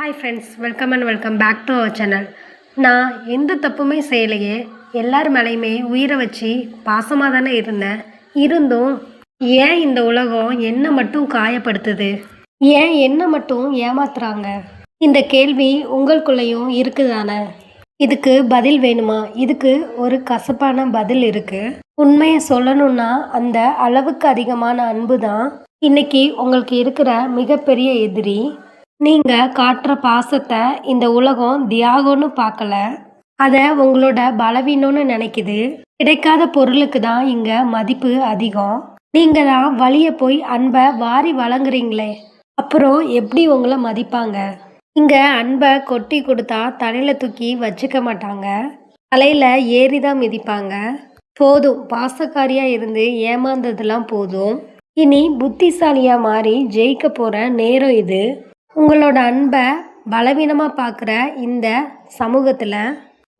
Hi friends welcome and welcome back to our channel நான் எந்த தப்புமே செய்யலையே. எல்லார் மேலேயுமே உயிரை வச்சு பாசமாக தானே இருந்தேன். இருந்தும் ஏன் இந்த உலகம் என்னை மட்டும் காயப்படுத்துது? ஏன் என்னை மட்டும் ஏமாத்துறாங்க? இந்த கேள்வி உங்களுக்குள்ளேயும் இருக்குதானே? இதுக்கு பதில் வேணுமா? இதுக்கு ஒரு கசப்பான பதில் இருக்குது உண்மையை சொல்லணும்னா அந்த அளவுக்கு அதிகமான அன்பு தான் இன்னைக்கு உங்களுக்கு இருக்கிற மிகப்பெரிய எதிரி நீங்கள் காட்டுற பாசத்தை இந்த உலகம் தியாகம்னு பார்க்கல. அதை உங்களோட பலவீனம்னு நினைக்குது. கிடைக்காத பொருளுக்கு தான் இங்கே மதிப்பு அதிகம். நீங்கள் தான் வழியை போய் அன்பை வாரி வழங்குறீங்களே. அப்புறம் எப்படி உங்களை மதிப்பாங்க? இங்கே அன்பை கொட்டி கொடுத்தா தலையில் தூக்கி வச்சுக்க மாட்டாங்க. தலையில் ஏறி தான் மிதிப்பாங்க. போதும் பாசக்காரியாக இருந்து ஏமாந்ததெல்லாம் போதும். இனி புத்திசாலியாக மாறி ஜெயிக்க போகிற நேரம் இது. உங்களோட அன்பை பலவீனமாக பார்க்குற இந்த சமூகத்தில்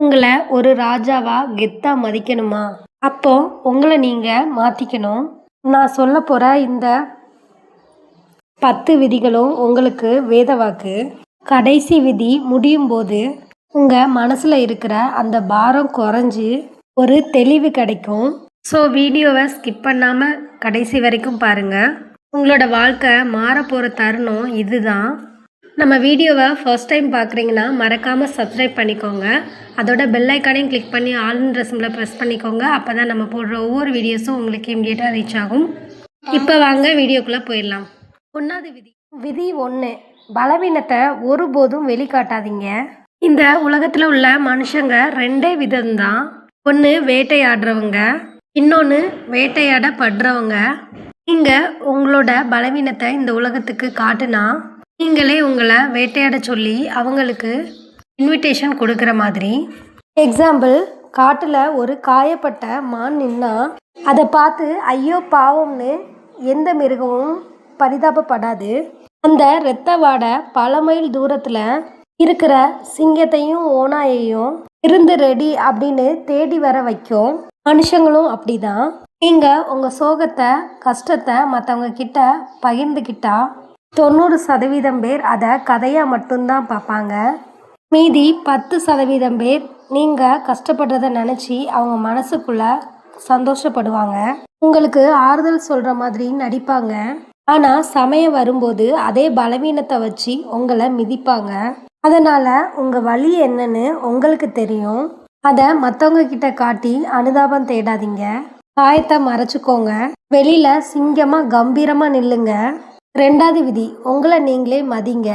உங்களை ஒரு ராஜாவாக கெத்தாக மதிக்கணுமா? அப்போ உங்களை நீங்கள் மாற்றிக்கணும் நான் சொல்ல போகிற இந்த பத்து விதிகளும் உங்களுக்கு வேதவாக்கு கடைசி விதி முடியும் போது உங்கள் மனசில் இருக்கிற அந்த பாரம் குறைஞ்சி ஒரு தெளிவு கிடைக்கும். ஸோ வீடியோவை ஸ்கிப் பண்ணாமல் கடைசி வரைக்கும் பாருங்கள் உங்களோட வாழ்க்கை மாறப்போகிற தருணம் இதுதான். நம்ம வீடியோவை ஃபர்ஸ்ட் டைம் பார்க்குறீங்கன்னா மறக்காமல் சப்ஸ்கிரைப் பண்ணிக்கோங்க. அதோட பெல் ஐக்கானையும் கிளிக் பண்ணி ஆல்ன்ற சிம்மில் ப்ரெஸ் பண்ணிக்கோங்க. அப்போ தான் நம்ம போடுற ஒவ்வொரு வீடியோஸும் உங்களுக்கு இம்மிடியேட்டாக ரீச் ஆகும். இப்போ வாங்க வீடியோக்குள்ளே போயிடலாம். ஒன்றாவது விதி. விதி ஒன்று பலவீனத்தை ஒருபோதும் வெளிக்காட்டாதீங்க. இந்த உலகத்தில் உள்ள மனுஷங்க ரெண்டே விதம்தான். ஒன்று வேட்டையாடுறவங்க இன்னொன்று வேட்டையாடப்படுறவங்க. நீங்கள் உங்களோட பலவீனத்தை இந்த உலகத்துக்கு காட்டுனா நீங்களே உங்களை வேட்டையாட சொல்லி அவங்களுக்கு இன்விடேஷன் கொடுக்குற மாதிரி. எக்ஸாம்பிள் காட்டில் ஒரு காயப்பட்ட மான் நின்னா அதை பார்த்து ஐயோ பாவம்னு எந்த மிருகமும் பரிதாபப்படாது. அந்த இரத்த வாடை பல மைல் தூரத்தில் இருக்கிற சிங்கத்தையும் ஓனாயையும் இருந்து ரெடி அப்படின்னு தேடி வர வைக்கும். மனுஷங்களும் அப்படிதான். நீங்கள் உங்கள் சோகத்தை கஷ்டத்தை மற்றவங்க கிட்ட பகிர்ந்துக்கிட்டா தொண்ணூறு சதவீதம் பேர் அதை கதையாக மட்டும்தான் பார்ப்பாங்க. மீதி பத்து சதவீதம் பேர் நீங்கள் கஷ்டப்படுறத நினச்சி அவங்க மனசுக்குள்ள சந்தோஷப்படுவாங்க. உங்களுக்கு ஆறுதல் சொல்கிற மாதிரி நடிப்பாங்க. ஆனால் சமயம் வரும்போது அதே பலவீனத்தை வச்சு உங்களை மிதிப்பாங்க. அதனால் உங்கள் வழி என்னன்னு உங்களுக்கு தெரியும். அதை மற்றவங்க கிட்ட காட்டி அனுதாபம் தேடாதீங்க. காயத்தை மறைச்சிக்கோங்க. வெளியில சிங்கமா கம்பீரமா நில்லுங்க. ரெண்டாவது விதி உங்களை நீங்களே மதிங்க.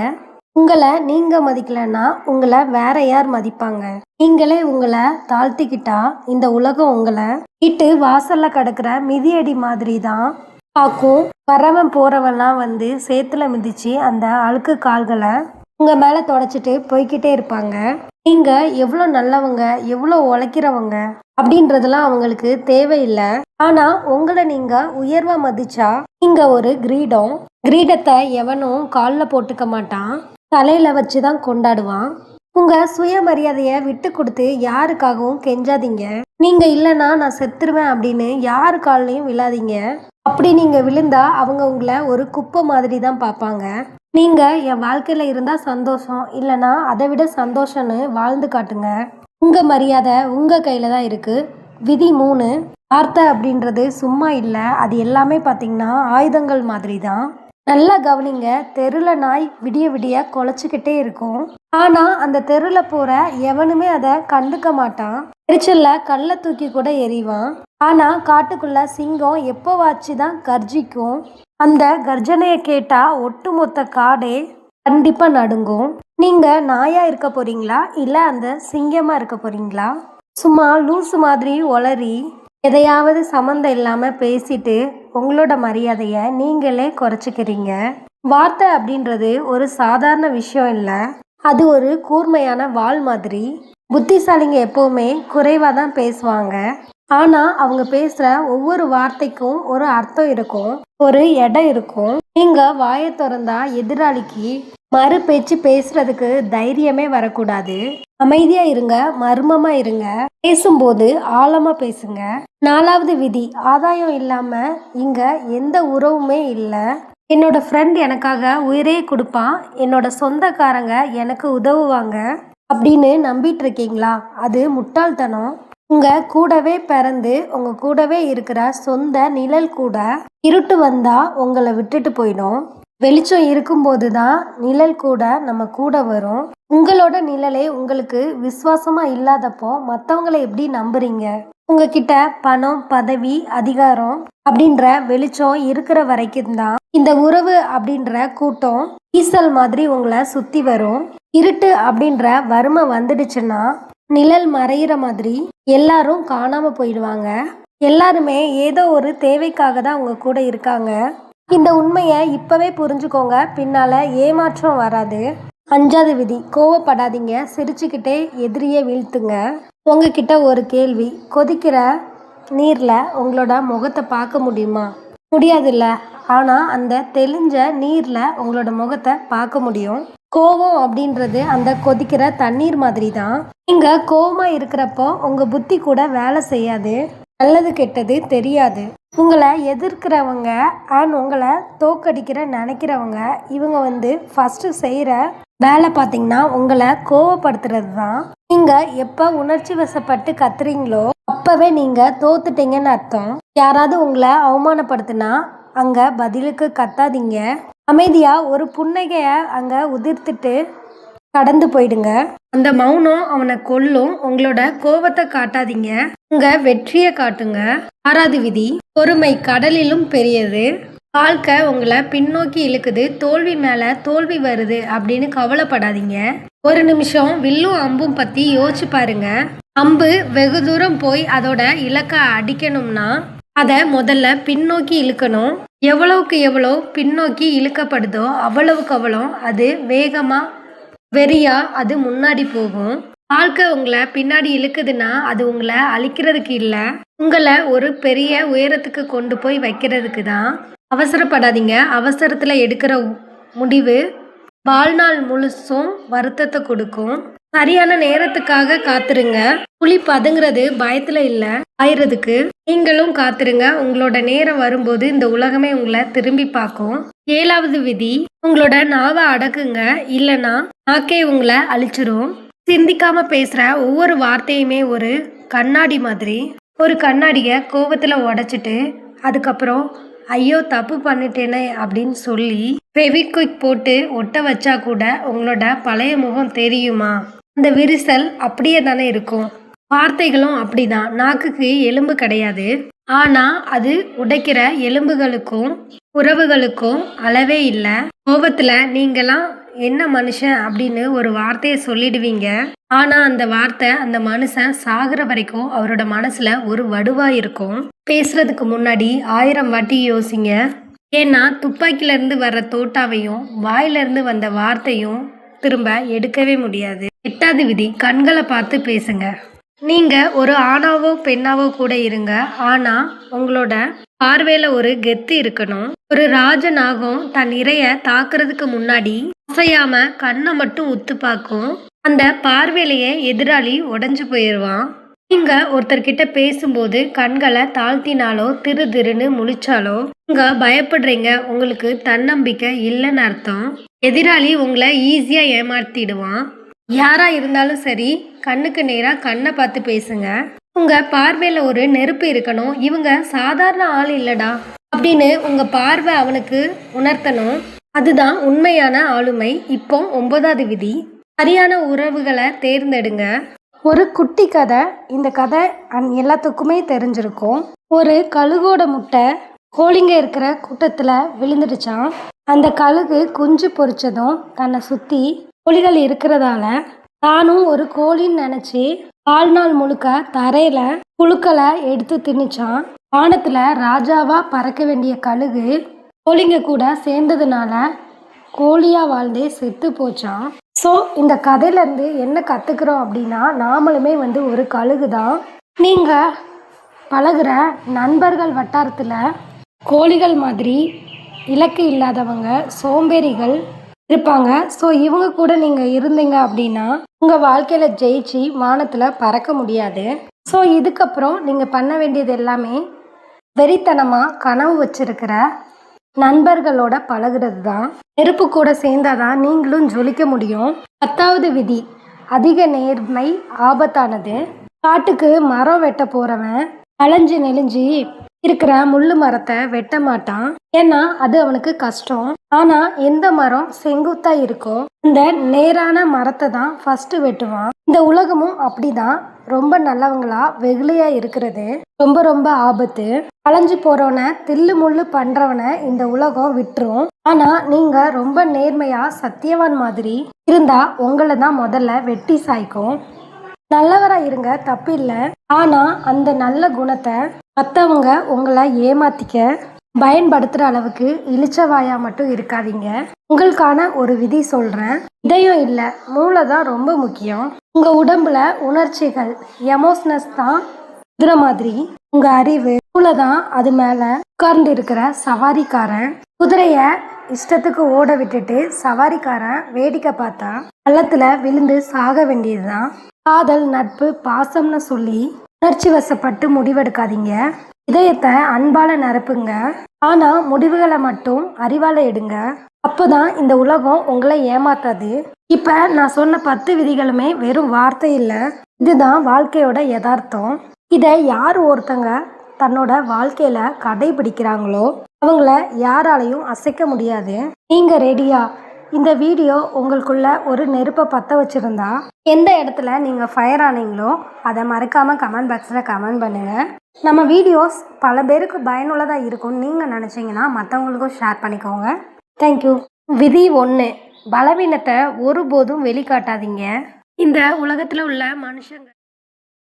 உங்களை நீங்க மதிக்கலன்னா உங்களை வேற யார் மதிப்பாங்க? நீங்களே உங்களை தாழ்த்திக்கிட்டா இந்த உலகம் உங்களை வீட்டு வாசல்ல கிடக்குற மிதியடி மாதிரி தான் பார்க்கும். வரவன் போறவன்லாம் வந்து சேத்துல மிதிச்சு அந்த அழுக்கு கால்களை உங்கள் மேலே தொடச்சிட்டு போய்கிட்டே இருப்பாங்க. நீங்கள் எவ்வளோ நல்லவங்க எவ்வளோ உழைக்கிறவங்க அப்படின்றதெல்லாம் அவங்களுக்கு தேவையில்லை. ஆனால் உங்களை நீங்கள் உயர்வாக மதிச்சா நீங்கள் ஒரு கிரீடம். கிரீடத்தை எவனும் காலில் போட்டுக்க மாட்டான். தலையில் வச்சு தான் கொண்டாடுவான். உங்கள் சுயமரியாதையை விட்டு கொடுத்து யாருக்காகவும் கெஞ்சாதீங்க. நீங்கள் இல்லைன்னா நான் செத்துருவேன் அப்படின்னு யாரு கால்லையும் விழாதீங்க. அப்படி நீங்கள் விழுந்தா அவங்க உங்களை ஒரு குப்பை மாதிரி தான் பார்ப்பாங்க. நீங்கள் என் வாழ்க்கையில் இருந்தால் சந்தோஷம் இல்லைன்னா அதை விட சந்தோஷம்னு வாழ்ந்து காட்டுங்க. உங்கள் மரியாதை உங்கள் கையில் தான் இருக்குது விதி மூணு வார்த்தை அப்படின்றது சும்மா இல்லை. அது எல்லாமே பார்த்தீங்கன்னா ஆயுதங்கள் மாதிரி தான். நல்லா கவனிங்க. தெருவில் நாய் விடிய விடிய குலைச்சிக்கிட்டே இருக்கும். ஆனால் அந்த தெருவில் போகிற எவனுமே அதை கண்டுக்க மாட்டான். எரிச்சல்ல கல்லை தூக்கி கூட எறிவான். ஆனால் காட்டுக்குள்ள சிங்கம் எப்போவாச்சு தான் கர்ஜிக்கும். அந்த கர்ஜனையை கேட்டால் ஒட்டுமொத்த காடே கண்டிப்பாக நடுங்கும். நீங்கள் நாயா இருக்க போறீங்களா? இல்லை அந்த சிங்கமாக இருக்க போறீங்களா? சும்மா லூசு மாதிரி ஒளரி எதையாவது சம்மந்தம் இல்லாமல் பேசிட்டு உங்களோட மரியாதையை நீங்களே குறைச்சிக்கிறீங்க. வார்த்தை அப்படின்றது ஒரு சாதாரண விஷயம் இல்லை. அது ஒரு கூர்மையான வாள் மாதிரி. புத்திசாலிங்க எப்போவுமே குறைவாக தான் பேசுவாங்க. ஆனால் அவங்க பேசுகிற ஒவ்வொரு வார்த்தைக்கும் ஒரு அர்த்தம் இருக்கும். ஒரு இடம் இருக்கும். நீங்கள் வாயை திறந்தா எதிராளிக்கு மறு பேச்சு பேசுறதுக்கு தைரியமே வரக்கூடாது. அமைதியா இருங்க மர்மமா இருங்க. பேசும்போது ஆழமா பேசுங்க. நாலாவது விதி ஆதாயம் இல்லாம இங்க எந்த உறவுமே இல்லை. என்னோட ஃப்ரெண்ட் எனக்காக உயிரே கொடுப்பான் என்னோட சொந்தக்காரங்க எனக்கு உதவுவாங்க. அப்படின்னு நம்பிட்டு இருக்கீங்களா? அது முட்டாள்தனம். உங்க கூடவே பிறந்து உங்க கூடவே இருக்கிற சொந்த நிழல் கூட இருட்டு வந்தா உங்களை விட்டுட்டு போயிடும். வெளிச்சம் இருக்கும்போது தான் நிழல் கூட நம்ம கூட வரும். உங்களோட நிழலே உங்களுக்கு விசுவாசமா இல்லாதப்போ மற்றவங்களை எப்படி நம்புறீங்க? உங்ககிட்ட பணம் பதவி அதிகாரம் அப்படின்ற வெளிச்சம் இருக்கிற வரைக்கும் தான் இந்த உறவு அப்படின்ற கூட்டம் ஈசல் மாதிரி உங்களை சுத்தி வரும். இருட்டு அப்படின்ற வறுமை வந்துடுச்சுன்னா நிழல் மறையிற மாதிரி எல்லாரும் காணாம போயிடுவாங்க. எல்லாருமே ஏதோ ஒரு தேவைக்காக தான் உங்க கூட இருக்காங்க. இந்த உண்மையை இப்பவே புரிஞ்சுக்கோங்க. பின்னால ஏமாற்றம் வராது. அஞ்சாவது விதி கோவப்படாதீங்க. சிரிச்சுக்கிட்டே எதிரியை வீழ்த்துங்க. உங்ககிட்ட ஒரு கேள்வி கொதிக்கிற நீரில் உங்களோட முகத்தை பார்க்க முடியுமா? முடியாதுல்ல. ஆனால் அந்த தெளிஞ்ச நீரில் உங்களோட முகத்தை பார்க்க முடியும். கோவம் அப்படின்றது அந்த கொதிக்கிற தண்ணீர் மாதிரி தான் நீங்கள் கோவமாக இருக்கிறப்போ உங்கள் புத்தி கூட வேலை செய்யாது. நல்லது கெட்டது தெரியாது. உங்களை எதிர்க்கிறவங்க அண்ட் உங்களை தோக்கடிக்கிற நினைக்கிறவங்க இவங்க வந்து ஃபஸ்ட்டு செய்கிற வேலை பார்த்தீங்கன்னா உங்களை கோவப்படுத்துறது தான் நீங்கள் எப்போ உணர்ச்சி வசப்பட்டு கத்துறீங்களோ அப்போவே நீங்கள் தோத்துட்டீங்கன்னு அர்த்தம். யாராவது உங்களை அவமானப்படுத்தினா அங்கே பதிலுக்கு கத்தாதீங்க. அமைதியாக ஒரு புன்னகையை அங்கே உதிர்த்துட்டு கடந்து போயிடுங்க. அந்த மௌனம் அவனை கொல்லும். உங்களோட கோபத்தை காட்டாதீங்க. உங்க வெற்றியை காட்டுங்க. ஆறாவது விதி பொறுமை கடலிலும் பெரியது. வாழ்க்கை உங்களை பின்னோக்கி இழுக்குது. தோல்வி மேல தோல்வி வருது அப்படின்னு கவலைப்படாதீங்க. ஒரு நிமிஷம் வில்லும் அம்பும் பத்தி யோசிச்சு பாருங்க. அம்பு வெகு தூரம் போய் அதோட இலக்கை அடிக்கணும்னா அதை முதல்ல பின்னோக்கி இழுக்கணும். எவ்வளவுக்கு எவ்வளோ பின்னோக்கி இழுக்கப்படுதோ அவ்வளவுக்கு அவ்வளோ அது வேகமாக வெறியா அது முன்னாடி போகும். வாழ்க்கை உங்களை பின்னாடி இழுக்குதுன்னா அது உங்களை அழிக்கிறதுக்கு இல்லை. உங்களை ஒரு பெரிய உயரத்துக்கு கொண்டு போய் வைக்கிறதுக்கு தான். அவசரப்படாதீங்க. அவசரத்தில் எடுக்கிற முடிவு வாழ்நாள் முழுசும் வருத்தத்தை கொடுக்கும். சரியான நேரத்துக்காக காத்துருங்க. புலி பதுங்கிறது பயத்துல இல்ல. ஆயிரதுக்கு நீங்களும் காத்துருங்க. உங்களோட நேரம் வரும்போது இந்த உலகமே உங்களை திரும்பி பார்க்கும். ஏழாவது விதி உங்களோட நாவை அடக்குங்க. இல்லைன்னா நாக்கே உங்களை அழிச்சிரும். சிந்திக்காம பேசுற ஒவ்வொரு வார்த்தையுமே ஒரு கண்ணாடி மாதிரி. ஒரு கண்ணாடியை கோவத்தில் உடைச்சிட்டு அதுக்கப்புறம் ஐயோ தப்பு பண்ணிட்டேனே அப்படின்னு சொல்லி ஃபெவிக்விக் போட்டு ஒட்ட வச்சா கூட உங்களோட பழைய முகம் தெரியுமா? அந்த விரிசல் அப்படியே தானே இருக்கும். வார்த்தைகளும் அப்படிதான். நாக்குக்கு எலும்பு கிடையாது. ஆனா அது உடைக்கிற எலும்புகளுக்கும் உறவுகளுக்கும் அளவே இல்லை. கோபத்துல நீங்களாம் என்ன மனுஷன் அப்படின்னு ஒரு வார்த்தையை சொல்லிடுவீங்க. ஆனா அந்த வார்த்தை அந்த மனுஷன் சாகுற வரைக்கும் அவரோட மனசுல ஒரு வடுவா இருக்கும். பேசுறதுக்கு முன்னாடி ஆயிரம் வாட்டி யோசிங்க. ஏன்னா துப்பாக்கில இருந்து வர்ற தோட்டாவையும் வாயில இருந்து வந்த வார்த்தையும் திரும்ப எடுக்கவே முடியாது. எட்டாவது விதி கண்களை பார்த்து பேசுங்க. நீங்க ஒரு ஆணாவோ பெண்ணாவோ கூட இருங்க. ஆனா உங்களோட பார்வையில ஒரு கெத்து இருக்கணும். ஒரு ராஜநாகம் தன் இறைய தாக்குறதுக்கு முன்னாடி அசையாம கண்ணை மட்டும் உத்து பார்க்கும். அந்த பார்வையிலேயே எதிராளி உடஞ்சு போயிடுவான் நீங்க ஒருத்தர்கிட்ட பேசும்போது கண்களை தாழ்த்தினாலோ திரு திருன்னு முழிச்சாலோ நீங்க பயப்படுறீங்க உங்களுக்கு தன்னம்பிக்கை இல்லைன்னு அர்த்தம். எதிராளி உங்களை ஈஸியா ஏமாத்திடுவான். யாரா இருந்தாலும் சரி கண்ணுக்கு நேரா கண்ணை பார்த்து பேசுங்க. உங்க பார்வையில ஒரு நெருப்பு இருக்கணும் இவங்க சாதாரண ஆள் இல்லடா அப்படின்னு உங்க பார்வை அவனுக்கு உணர்த்தணும். அதுதான் உண்மையான ஆளுமை. இப்போ ஒன்பதாவது விதி. சரியான உறவுகளை தேர்ந்தெடுங்க. ஒரு குட்டி கதை இந்த கதை அந் எல்லாத்துக்குமே தெரிஞ்சிருக்கும். ஒரு கழுகோட முட்டை கோழிங்க இருக்கிற கூட்டத்தில் விழுந்துடுச்சான் அந்த கழுகு குஞ்சு பொறிச்சதும் தன்னை சுற்றி கோழிகள் இருக்கிறதால தானும் ஒரு கோழின்னு நினச்சி வாழ்நாள் முழுக்க தரையில புழுக்களை எடுத்து திணிச்சான் வானத்துல ராஜாவா பறக்க வேண்டிய கழுகு கோழிங்க கூட சேர்ந்ததுனால கோழியாக வாழ்ந்தே செத்து போச்சான் ஸோ இந்த கதையிலேருந்து என்ன கற்றுக்குறோம் அப்படின்னா நாமளுமே வந்து ஒரு கழுகு தான் நீங்கள் பழகுற நண்பர்கள் வட்டாரத்தில் கோழிகள் மாதிரி இலக்கு இல்லாதவங்க சோம்பேறிகள் இருப்பாங்க. ஸோ இவங்க கூட நீங்கள் இருந்தீங்க அப்படின்னா உங்கள் வாழ்க்கையில் ஜெயிச்சு வானத்தில் பறக்க முடியாது. ஸோ இதுக்கப்புறம் நீங்கள் பண்ண வேண்டியது எல்லாமே வெறித்தனமாக கனவு வச்சுருக்கிற நண்பர்களோட பழகுறது தான் நெருப்பு கூட சேர்ந்தாதான் நீங்களும் ஜொலிக்க முடியும். பத்தாவது விதி அதிக நேர்மை ஆபத்தானது. காட்டுக்கு மரம் வெட்ட போறவன் அலைஞ்சு நெளிஞ்சு இருக்கிற முள்ளு மரத்தை வெட்ட மாட்டான். ஏன்னா அது அவனுக்கு கஷ்டம். ஆனா எந்த மரம் செங்குத்தா இருக்கோ இந்த நேரான மரத்தை தான் ஃபர்ஸ்ட் வெட்டுவான். இந்த உலகமும் அப்படிதான். ரொம்ப நல்லவங்களா வெகுளியா இருக்கிறது. ரொம்ப ரொம்ப ஆபத்து. அலைஞ்சு போறவனை தில்லு முள்ளு பண்றவனை இந்த உலகம் விட்டுரும். ஆனா நீங்க ரொம்ப நேர்மையா சத்தியவான் மாதிரி இருந்தா உங்களை தான் முதல்ல வெட்டி சாய்க்கும். நல்லவரா இருங்க தப்பு இல்லை ஆனா அந்த நல்ல குணத்தை மற்றவங்க உங்களை ஏமாத்திக்க பயன்படுத்துகிற அளவுக்கு இளிச்சவாயா மட்டும் இருக்காதீங்க. உங்களுக்கான ஒரு விதி சொல்கிறேன் இதயம் இல்லை மூளை தான் ரொம்ப முக்கியம். உங்கள் உடம்புல உணர்ச்சிகள் எமோஷனஸ் தான் குதிரை மாதிரி. உங்கள் அறிவு மூளை தான் அது மேலே உட்கார்ந்து இருக்கிற சவாரிக்காரன். குதிரையை இஷ்டத்துக்கு ஓட விட்டுட்டு சவாரிக்காரன் வேடிக்கை பார்த்தா பள்ளத்தில் விழுந்து சாக வேண்டியதுதான். காதல் நட்பு பாசம்னு சொல்லி உணர்ச்சி வசப்பட்டு முடிவெடுக்காதீங்க. இதயத்தை அன்பால நிரப்புங்க. ஆனா முடிவுகளை மட்டும் அறிவால எடுங்க. அப்போதான் இந்த உலகம் உங்களை ஏமாத்தாது. இப்ப நான் சொன்ன பத்து விதிகளுமே வெறும் வார்த்தை இல்லை. இதுதான் வாழ்க்கையோட யதார்த்தம். இதை யார் ஒருத்தங்க தன்னோட வாழ்க்கையில கடைபிடிக்கிறாங்களோ அவங்கள யாராலையும் அசைக்க முடியாது. நீங்க ரெடியா இந்த வீடியோ உங்களுக்குள்ள ஒரு நெருப்பை பற்ற வச்சுருந்தா எந்த இடத்துல நீங்கள் ஃபயர் ஆனீங்களோ அதை மறக்காமல் கமெண்ட் பாக்ஸில் கமெண்ட் பண்ணுங்கள் நம்ம வீடியோஸ் பல பேருக்கு பயனுள்ளதாக இருக்கும்னு நீங்கள் நினச்சிங்கன்னா மற்றவங்களுக்கும் ஷேர் பண்ணிக்கோங்க. தேங்க்யூ விதி ஒன்று பலவீனத்தை ஒருபோதும் வெளிக்காட்டாதீங்க. இந்த உலகத்தில் உள்ள மனுஷங்க